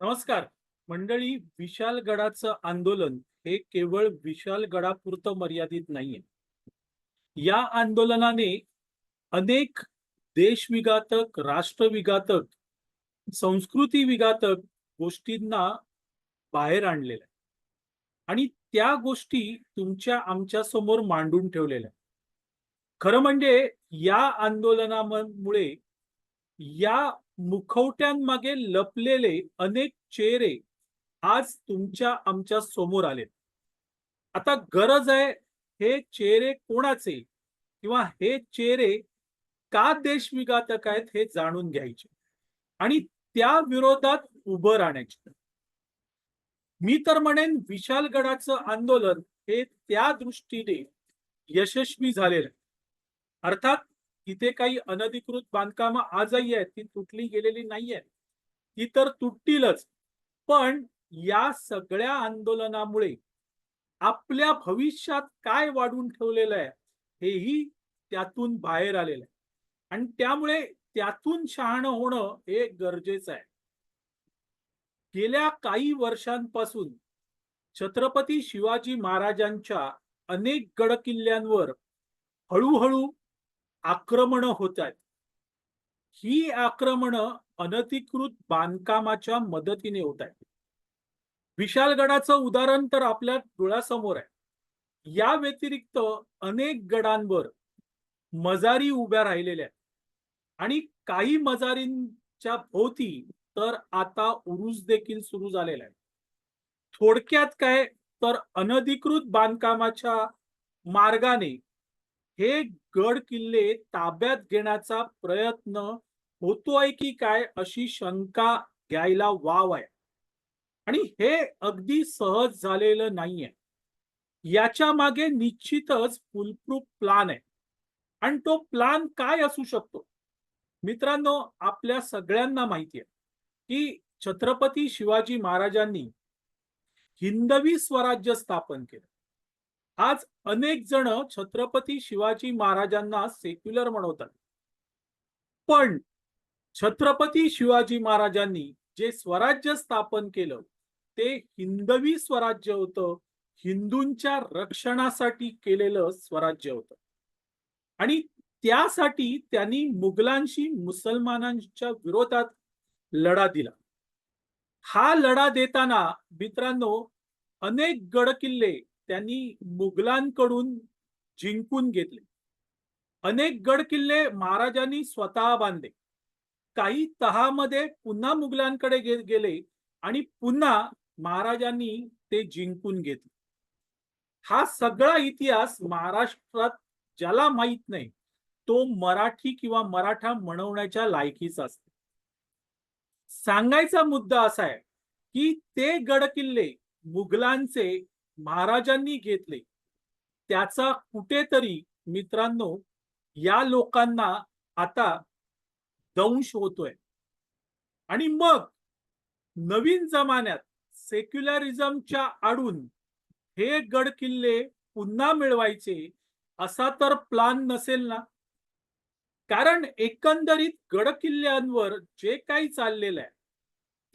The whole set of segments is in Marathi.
नमस्कार. मंडळी विशालगडाचं आंदोलन हे केवळ विशालगडापुरतं मर्यादित नाहीये. या आंदोलनाने अनेक देशविघातक राष्ट्रविघातक संस्कृती विघातक गोष्टींना बाहेर आणलेलं आहे. आणि त्या गोष्टी तुमच्या आमच्यासमोर मांडून ठेवलेल्या खरं म्हणजे या आंदोलनामुळे या मुखवट्यांमागे लपलेले अनेक चेहरे आज तुमच्या आमच्यासमोर आले आता गरज आहे हे चेहरे कोणाचे? किंवा हे चेहरे का देशविघातक आहेत हे जाणून घ्यायचे. आणि त्या विरोधात उभं राहण्याचे. मी तर म्हणेन विशालगडाचं आंदोलन हे त्या दृष्टीने यशस्वी झालेलं आहे. अर्थात तिथे काही अनधिकृत बांधकामं आजही आहेत ती तुटली गेलेली नाही आहेत ती तर तुटतीलच. पण या सगळ्या आंदोलनामुळे आपल्या भविष्यात काय वाढून ठेवलेलं आहे हेही त्यातून बाहेर आलेलं आहे. आणि त्यामुळे त्यातून शहाणं होणं हे गरजेचं आहे. गेल्या काही वर्षांपासून छत्रपती शिवाजी महाराजांच्या अनेक गडकिल्ल्यांवर हळूहळू आक्रमणं होत आहेत. ही आक्रमणं अनधिकृत बांधकामाच्या मदतीने होत आहेत. विशालगडाचं उदाहरण तर आपल्या डोळ्यासमोर आहे. या व्यतिरिक्त अनेक गडांवर मजारी उभ्या राहिलेल्या आहेत. आणि काही मजारींच्या भोवती तर आता उरुस देखील सुरू झालेला आहे. थोडक्यात काय तर अनधिकृत बांधकामाच्या मार्गाने हे गड किल्ले ताब्यात घेण्याचा प्रयत्न होतोय की काय अशी शंका घ्यायला वाव आहे. आणि हे अगदी सहज झालेलं नाहीये. याच्या मागे निश्चितच फुलप्रूफ प्लान आहे. आणि तो प्लान काय असू शकतो? मित्रांनो आपल्या सगळ्यांना माहिती आहे की छत्रपती शिवाजी महाराजांनी हिंदवी स्वराज्य स्थापन केलं. आज अनेक जण छत्रपती शिवाजी महाराजांना सेक्युलर म्हणवतात. पण छत्रपती शिवाजी महाराजांनी जे स्वराज्य स्थापन केलं ते हिंदवी स्वराज्य होतं. हिंदूंच्या रक्षणासाठी केलेलं स्वराज्य होतं. आणि त्यासाठी त्यांनी मुघलांशी मुसलमानांच्या विरोधात लढा दिला. हा लढा देताना मित्रांनो अनेक गडकिल्ले त्यांनी मुघलांकडून जिंकून घेतले. अनेक गड किल्ले महाराजांनी स्वतः बांधले. काही तहामध्ये पुन्हा मुघलांकडे गेले आणि पुन्हा महाराजांनी ते जिंकून घेतले. हा सगळा इतिहास महाराष्ट्रात ज्याला माहीत नाही तो मराठी किंवा मराठा म्हणवण्याच्या लायकीचा असतो. सांगायचा मुद्दा असा आहे की ते गड किल्ले मुघलांचे महाराजांनी घेतले. त्याचा कुठेतरी मित्रांनो या लोकांना आता दंश होतोय. आणि मग नवीन जमान्यात सेक्युलरिझमच्या आडून हे गड किल्ले पुन्हा मिळवायचे असा तर प्लान नसेल ना? कारण एकंदरीत गड किल्ल्यांवर जे काही चाललेलं आहे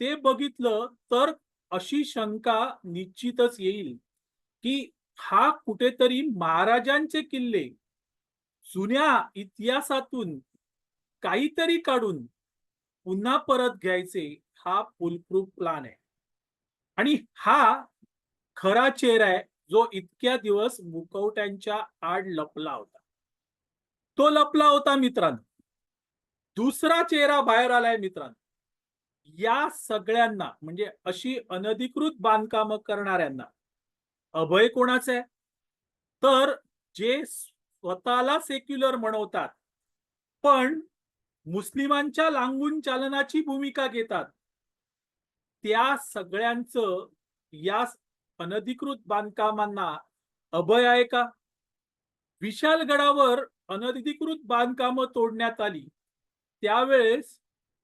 ते बघितलं तर अशी शंका निश्चितच येईल. की हा कुठेतरी महाराजांचे किल्ले जुन्या इतिहासातून काहीतरी काढून पुन्हा परत घ्यायचे हा फुलप्रूफ प्लान आहे. आणि हा खरा चेहरा आहे जो इतक्या दिवस मुकवट्यांच्या आड लपला होता. तो लपला होता मित्रांनो. दुसरा चेहरा बाहेर आलाय मित्रांनो. या सगळ्यांना म्हणजे अशी अनधिकृत बांधकामं करणाऱ्यांना अभय कोणाचं आहे? तर जे स्वतःला सेक्युलर म्हणवतात पण मुस्लिमांच्या लांगून चालनाची भूमिका घेतात त्या सगळ्यांचं या अनधिकृत बांधकामांना अभय आहे का? विशालगडावर अनधिकृत बांधकामं तोडण्यात आली. त्यावेळेस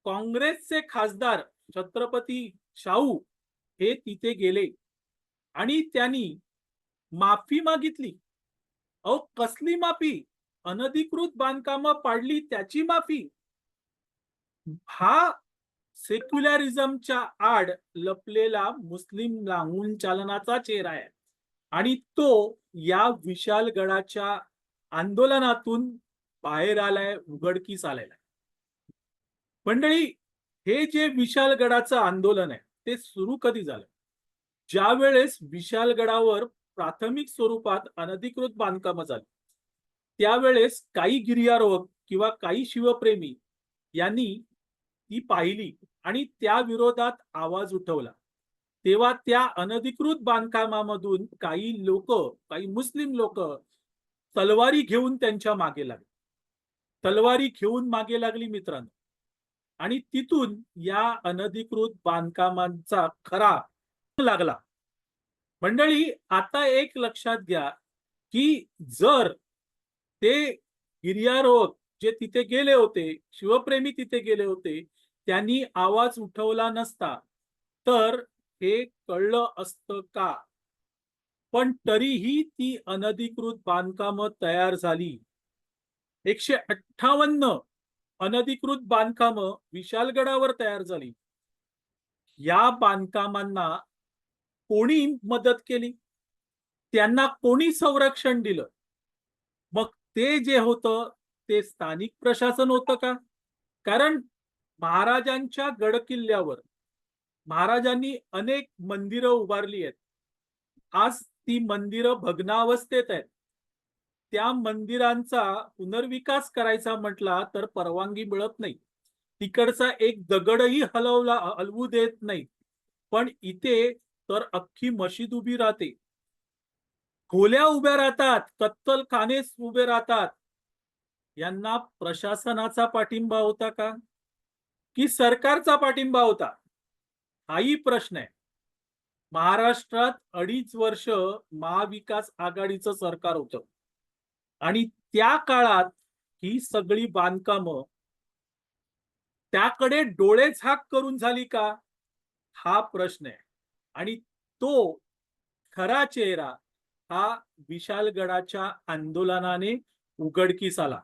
काँग्रेसचे खासदार छत्रपती शाहू हे तिथे गेले. आणि त्यांनी माफी मागितली. अहो कसली माफी? अनधिकृत बांधकाम पाडली त्याची माफी. हा सेक्युलरिझमच्या आड लपलेला मुस्लिम लांगून चालनाचा चेहरा आहे. आणि तो या विशालगडाच्या आंदोलनातून बाहेर आलाय उघडकीस आलेला आहे मंडळी हे जे विशालगडाचं आंदोलन आहे ते सुरू कधी झालं? ज्या वेळेस विशालगडावर प्राथमिक स्वरूपात अनधिकृत बांधकामं झाली त्यावेळेस काही गिर्यारोहक किंवा काही शिवप्रेमी यांनी ती पाहिली आणि त्या विरोधात आवाज उठवला. तेव्हा त्या अनधिकृत बांधकामामधून काही लोक काही मुस्लिम लोक तलवारी घेऊन त्यांच्या मागे लागले. तलवारी घेऊन मागे लागली मित्रांनो. आणि तिथून या अनधिकृत बांधकामांचा खरा लागला. मंडळी आता एक लक्षात घ्या की जर ते गिर्यारोहक जे तिथे गेले होते शिवप्रेमी तिथे गेले होते त्यांनी आवाज उठवला नसता तर हे कळलं असतं का? पण तरीही ती अनधिकृत बांधकामं तयार झाली. एकशे अठ्ठावन्न अनधिकृत बांधकामं विशालगडावर तयार झाली. या बांधकामांना कोणी मदत केली? त्यांना कोणी संरक्षण दिलं? मग ते जे होतं ते स्थानिक प्रशासन होतं का? कारण महाराजांच्या गड किल्ल्यावर महाराजांनी अनेक मंदिरं उभारली आहेत. आज ती मंदिरं भग्नावस्थेत आहेत. त्या मंदिरांचा पुनर्विकास करायचा म्हटला तर परवानगी मिळत नाही. तिकडचा एक दगडही हलवला हलवू देत नाही. पण इथे तर अख्खी मशीद उभी राहते. खोल्या उभ्या राहतात कत्तल खानेच उभे राहतात. यांना प्रशासनाचा पाठिंबा होता का? की सरकारचा पाठिंबा होता? हाही प्रश्न आहे. महाराष्ट्रात अडीच वर्ष महाविकास आघाडीचं सरकार होतं. आणि त्या काळात ही सगळी बांधकामं त्याकडे डोळे झाक करून झाली का? हा प्रश्न आहे. आणि तो खरा चेहरा हा विशालगडाच्या आंदोलनाने उघडकीस आला.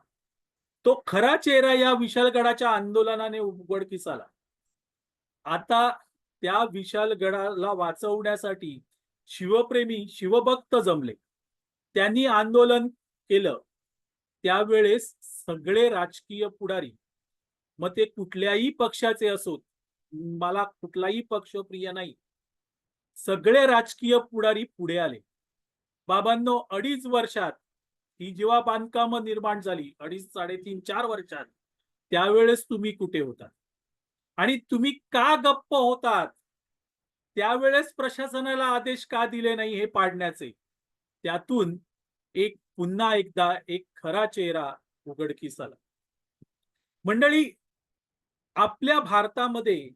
तो खरा चेहरा या विशालगडाच्या आंदोलनाने उघडकीस आला. आता त्या विशालगडाला वाचवण्यासाठी शिवप्रेमी शिवभक्त जमले. त्यांनी आंदोलन केलं. त्यावेळेस सगळे राजकीय पुढारी मग ते कुठल्याही पक्षाचे असोत मला कुठलाही पक्ष प्रिय नाही. सगळे राजकीय पुढारी पुढे आले. बाबांनो अडीच वर्षात ही जेव्हा बांधकाम निर्माण झाली अडीच साडेतीन चार वर्षात त्यावेळेस तुम्ही कुठे होता आणि तुम्ही का गप्प होतात? त्यावेळेस प्रशासनाला आदेश का दिले नाही हे पाडण्याचे? त्यातून एक पुन्हा एकदा एक खरा चेहरा उघडकीस आला. मंडळी आपल्या भारतामध्ये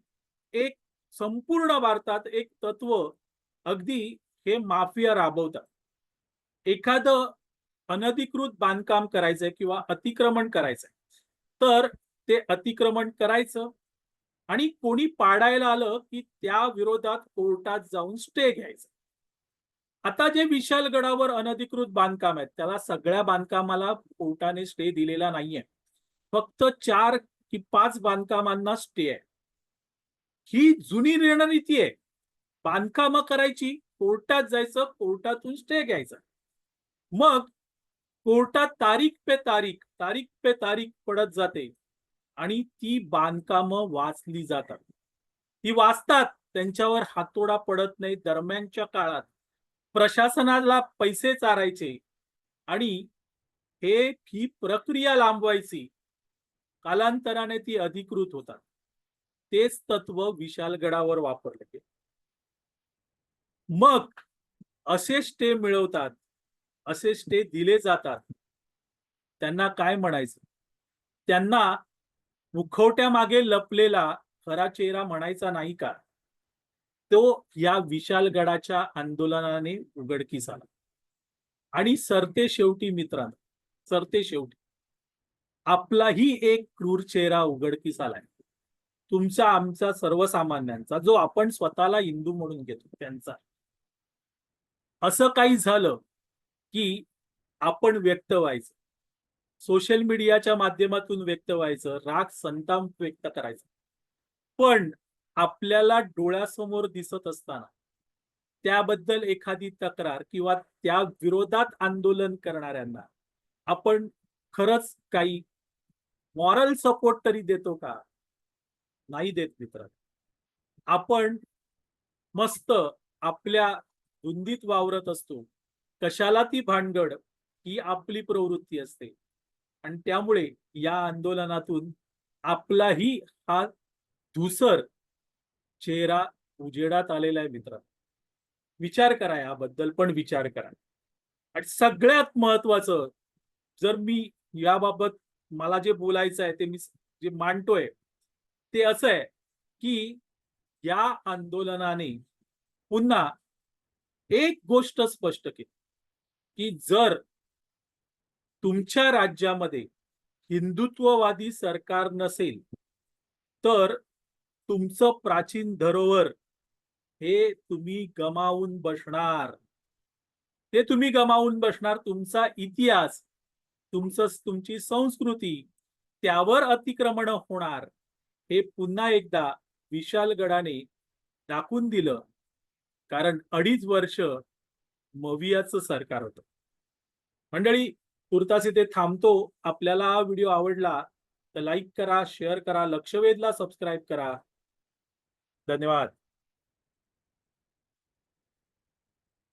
एक संपूर्ण भारतात एक तत्व अगदी हे माफिया राबवतात. एखादं अनधिकृत बांधकाम करायचंय किंवा अतिक्रमण करायचंय तर ते अतिक्रमण करायचं आणि कोणी पाडायला आलं की त्या विरोधात कोर्टात जाऊन स्टे घ्यायचा. आता जे विशालगडावर अनधिकृत बांधकाम आहेत त्याला सगळ्या बांधकामाला कोर्टाने स्टे दिलेला नाहीये. फक्त चार की पाच बांधकामांना स्टे आहे. ही जुनी रणनीती आहे. बांधकामं करायची कोर्टात जायचं कोर्टातून स्टे घ्यायचा. मग कोर्टात तारीख पे तारीख तारीख पे तारीख पडत जाते आणि ती बांधकामं वाचली जातात. ती वाचतात त्यांच्यावर हातोडा पडत नाही दरम्यानच्या काळात. प्रशासनाला पैसे चारायचे आणि हे ही प्रक्रिया लांबवायची. कालांतराने ती अधिकृत होतात. तेच तत्व विशालगडावर वापरले गेले. मग असे स्टे मिळवतात असे स्टे दिले जातात. त्यांना काय म्हणायचं? त्यांना मुखवट्या मागे लपलेला खरा चेहरा म्हणायचा नाही का? तो या विशालगडाच्या आंदोलनाने उघडकीस आला आणि सरते शेवटी मित्रांनो सरते शेवटी आपलाही एक क्रूर चेहरा उघडकीस आलाय. तुमचा आमचा सर्वसामान्यांचा जो आपण स्वतःला हिंदू म्हणून घेतो त्यांचा. असं काही झालं की आपण व्यक्त व्हायचं. सोशल मीडियाच्या माध्यमातून व्यक्त व्हायचं राग संताप व्यक्त करायचं. पण आपल्याला डोळ्यासमोर दिसत असताना त्याबद्दल एखादी तक्रार किंवा त्या विरोधात आंदोलन करणाऱ्यांना आपण खरंच काही मॉरल सपोर्ट तरी देतो का? नाही देत मित्र आपण मस्त आपल्या धुंदीत वावरत असतो. कशाला ती भानगड ही आपली प्रवृत्ती असते. आणि त्यामुळे या आंदोलनातून आपलाही हा धुसर चेहरा उजेडात आलेला आहे मित्र विचार करा याबद्दल पण विचार करा. आणि सगळ्यात महत्वाचं जर मी याबाबत मला जे बोलायचं आहे ते मी जे मांडतोय ते असं आहे की या आंदोलनाने पुन्हा एक गोष्ट स्पष्ट केली की जर तुमच्या राज्यामध्ये हिंदुत्ववादी सरकार नसेल तर तुमचं प्राचीन धरोहर हे तुम्ही गमावून बसणार. ते तुम्ही गमावून बसणार तुमचा इतिहास तुमचं तुमची संस्कृती त्यावर अतिक्रमण होणार. हे पुन्हा एकदा विशालगडाने दाखवून दिलं. कारण अडीच वर्ष मवियाचं सरकार होतं. मंडळी तुर्तास इथे थांबतो. आपल्याला हा व्हिडिओ आवडला तर लाईक करा शेअर करा लक्षवेधला सबस्क्राईब करा. धन्यवाद.